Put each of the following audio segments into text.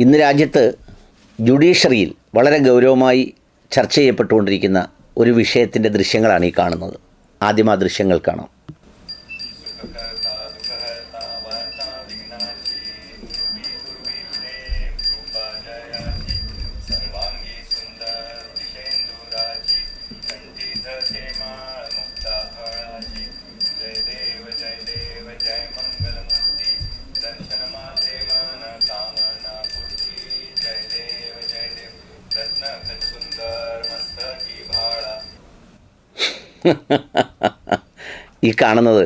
ഇന്ന് രാജ്യത്ത് ജുഡീഷ്യറിയിൽ വളരെ ഗൗരവമായി ചർച്ച ചെയ്യപ്പെട്ടുകൊണ്ടിരിക്കുന്ന ഒരു വിഷയത്തിന്റെ ദൃശ്യങ്ങളാണ് ഈ കാണുന്നത്. ആദ്യം ആ ദൃശ്യങ്ങൾ കാണാം. ഈ കാണുന്നത്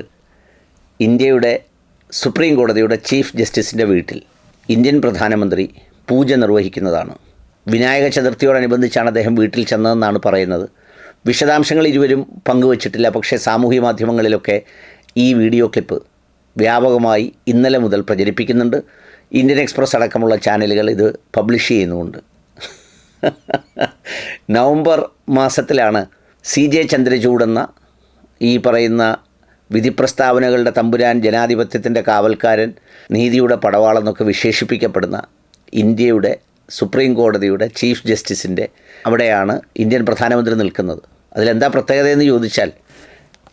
ഇന്ത്യയുടെ സുപ്രീം കോടതിയുടെ ചീഫ് ജസ്റ്റിസിന്റെ വീട്ടിൽ ഇന്ത്യൻ പ്രധാനമന്ത്രി പൂജ നിർവഹിക്കുന്നതാണ്. വിനായക ചതുർത്ഥിയോടനുബന്ധിച്ചാണ് അദ്ദേഹം വീട്ടിൽ ചെന്നതെന്നാണ് പറയുന്നത്. വിശദാംശങ്ങൾ ഇരുവരും പങ്കുവച്ചിട്ടില്ല പക്ഷേ സാമൂഹ്യ മാധ്യമങ്ങളിലൊക്കെ ഈ വീഡിയോ ക്ലിപ്പ് വ്യാപകമായി ഇന്നലെ മുതൽ പ്രചരിപ്പിക്കുന്നുണ്ട്. ഇന്ത്യൻ എക്സ്പ്രസ് അടക്കമുള്ള ചാനലുകൾ ഇത് പബ്ലിഷ് ചെയ്യുന്നുമുണ്ട്. നവംബർ മാസത്തിലാണ് സി ജെ ചന്ദ്രചൂടെന്ന ഈ പറയുന്ന വിധിപ്രസ്താവനകളുടെ തമ്പുരാൻ ജനാധിപത്യത്തിന്റെ കാവൽക്കാരൻ നീതിയുടെ പടവാളെന്നൊക്കെ വിശേഷിപ്പിക്കപ്പെടുന്ന ഇന്ത്യയുടെ സുപ്രീം കോടതിയുടെ ചീഫ് ജസ്റ്റിസിന്റെ അവിടെയാണ് ഇന്ത്യൻ പ്രധാനമന്ത്രി നിൽക്കുന്നത്. അതിലെന്താ പ്രത്യേകതയെന്ന് ചോദിച്ചാൽ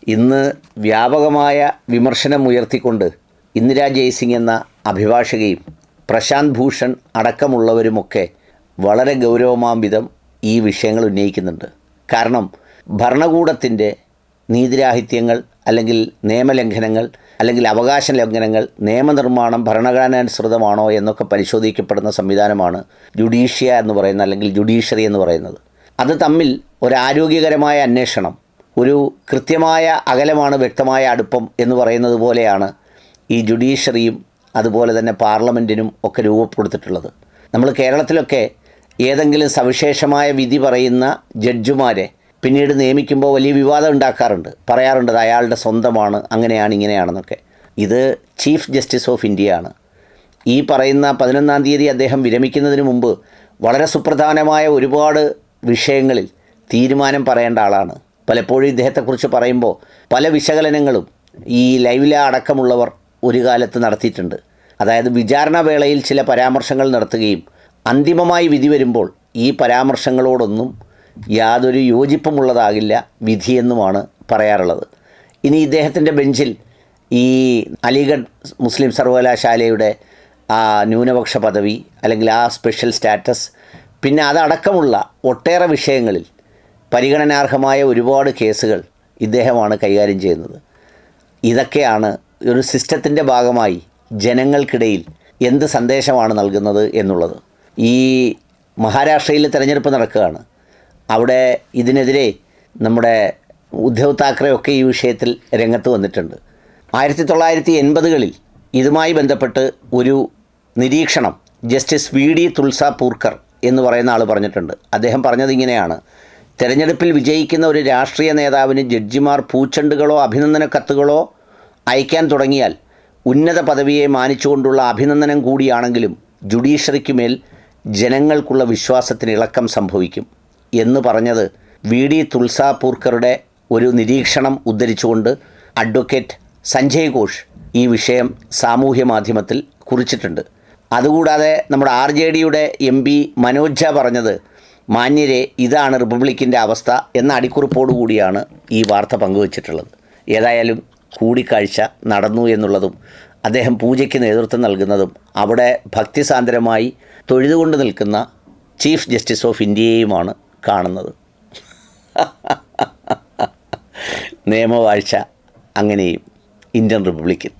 ഇന്ന് വ്യാപകമായ വിമർശനം ഉയർത്തിക്കൊണ്ട് ഇന്ദിരാ ജയ്സിംഗ് എന്ന അഭിഭാഷകയും പ്രശാന്ത് ഭൂഷൺ അടക്കമുള്ളവരുമൊക്കെ വളരെ ഗൗരവമാം വിധം ഈ വിഷയങ്ങൾ ഉന്നയിക്കുന്നുണ്ട്. കാരണം ഭരണകൂടത്തിന്റെ നീതിരാഹിത്യങ്ങൾ അല്ലെങ്കിൽ നിയമലംഘനങ്ങൾ അല്ലെങ്കിൽ അവകാശ ലംഘനങ്ങൾ നിയമനിർമ്മാണം ഭരണഘടനാനുസൃതമാണോ എന്നൊക്കെ പരിശോധിക്കപ്പെടുന്ന സംവിധാനമാണ് ജുഡീഷ്യ എന്ന് പറയുന്നത് അല്ലെങ്കിൽ ജുഡീഷ്യറി എന്ന് പറയുന്നത്. അത് തമ്മിൽ ഒരു ആരോഗ്യകരമായ അന്വേഷണം ഒരു കൃത്യമായ അകലമാണ് വ്യക്തമായ അടുപ്പം എന്ന് പറയുന്നത് പോലെയാണ് ഈ ജുഡീഷ്യറിയും അതുപോലെ തന്നെ പാർലമെന്റിനും ഒക്കെ രൂപപ്പെടുത്തിയിട്ടുള്ളത്. നമ്മൾ കേരളത്തിലൊക്കെ ഏതെങ്കിലും സവിശേഷമായ വിധി പറയുന്ന ജഡ്ജുമാരെ പിന്നീട് നിയമിക്കുമ്പോൾ വലിയ വിവാദം ഉണ്ടാക്കാറുണ്ട്. പറയാറുണ്ട് അയാളുടെ സ്വന്തമാണ് അങ്ങനെയാണ് ഇങ്ങനെയാണെന്നൊക്കെ. ഇത് ചീഫ് ജസ്റ്റിസ് ഓഫ് ആണ് ഈ പറയുന്ന പതിനൊന്നാം തീയതി അദ്ദേഹം വിരമിക്കുന്നതിന് മുമ്പ് വളരെ സുപ്രധാനമായ ഒരുപാട് വിഷയങ്ങളിൽ തീരുമാനം പറയേണ്ട ആളാണ്. പലപ്പോഴും ഇദ്ദേഹത്തെക്കുറിച്ച് പറയുമ്പോൾ പല വിശകലനങ്ങളും ഈ ലൈവില അടക്കമുള്ളവർ ഒരു കാലത്ത് നടത്തിയിട്ടുണ്ട്. അതായത് വിചാരണ വേളയിൽ ചില പരാമർശങ്ങൾ നടത്തുകയും അന്തിമമായി വിധി വരുമ്പോൾ ഈ പരാമർശങ്ങളോടൊന്നും യാതൊരു യോജിപ്പുമുള്ളതാകില്ല വിധിയെന്നുമാണ് പറയാറുള്ളത്. ഇനി ഇദ്ദേഹത്തിന്റെ ബെഞ്ചിൽ ഈ അലിഗഡ് മുസ്ലിം സർവകലാശാലയുടെ ആ ന്യൂനപക്ഷ പദവി അല്ലെങ്കിൽ ആ സ്പെഷ്യൽ സ്റ്റാറ്റസ് പിന്നെ അതടക്കമുള്ള ഒട്ടേറെ വിഷയങ്ങളിൽ പരിഗണനാർഹമായ ഒരുപാട് കേസുകൾ ഇദ്ദേഹമാണ് കൈകാര്യം ചെയ്യുന്നത്. ഇതൊക്കെയാണ് ഒരു സിസ്റ്റത്തിന്റെ ഭാഗമായി ജനങ്ങൾക്കിടയിൽ എന്ത് സന്ദേശമാണ് നൽകുന്നത് എന്നുള്ളത്. ഈ മഹാരാഷ്ട്രയിൽ തിരഞ്ഞെടുപ്പ് നടക്കുകയാണ്. അവിടെ ഇതിനെതിരെ നമ്മുടെ ഉദ്ധവ് താക്കറെ ഒക്കെ ഈ വിഷയത്തിൽ രംഗത്ത് വന്നിട്ടുണ്ട്. ആയിരത്തി തൊള്ളായിരത്തി എൺപതുകളിൽ ഇതുമായി ബന്ധപ്പെട്ട് ഒരു നിരീക്ഷണം ജസ്റ്റിസ് വി ഡി തുൾസ പൂർക്കർ എന്ന് പറയുന്ന ആൾ പറഞ്ഞിട്ടുണ്ട്. അദ്ദേഹം പറഞ്ഞത് ഇങ്ങനെയാണ്. തെരഞ്ഞെടുപ്പിൽ വിജയിക്കുന്ന ഒരു രാഷ്ട്രീയ നേതാവിന് ജഡ്ജിമാർ പൂച്ചെണ്ടുകളോ അഭിനന്ദന കത്തുകളോ അയക്കാൻ തുടങ്ങിയാൽ ഉന്നത പദവിയെ മാനിച്ചുകൊണ്ടുള്ള അഭിനന്ദനം കൂടിയാണെങ്കിലും ജുഡീഷ്യറിക്കുമേൽ ജനങ്ങൾക്കുള്ള വിശ്വാസത്തിന് ഇളക്കം സംഭവിക്കും. എന്ന് പറഞ്ഞത് വി ഡി തുൾസാപൂർക്കറുടെ ഒരു നിരീക്ഷണം ഉദ്ധരിച്ചുകൊണ്ട് അഡ്വക്കേറ്റ് സഞ്ജയ് ഘോഷ് ഈ വിഷയം സാമൂഹ്യ മാധ്യമത്തിൽ കുറിച്ചിട്ടുണ്ട്. അതുകൂടാതെ നമ്മുടെ ആർ ജെ ഡിയുടെ എം പി മനോജ് പറഞ്ഞത് മാന്യരെ ഇതാണ് റിപ്പബ്ലിക്കിന്റെ അവസ്ഥ എന്ന അടിക്കുറിപ്പോടുകൂടിയാണ് ഈ വാർത്ത പങ്കുവച്ചിട്ടുള്ളത്. ഏതായാലും കൂടിക്കാഴ്ച നടന്നു എന്നുള്ളതും അദ്ദേഹം പൂജയ്ക്ക് നേതൃത്വം നൽകുന്നതും അവിടെ ഭക്തിസാന്ദ്രമായി തൊഴുതുകൊണ്ട് നിൽക്കുന്ന ചീഫ് ജസ്റ്റിസ് ഓഫ് ഇന്ത്യയെയുമാണ് കാണുന്നത്. നിയമവാഴ്ച അങ്ങനെയും ഇന്ത്യൻ റിപ്പബ്ലിക്കിൽ.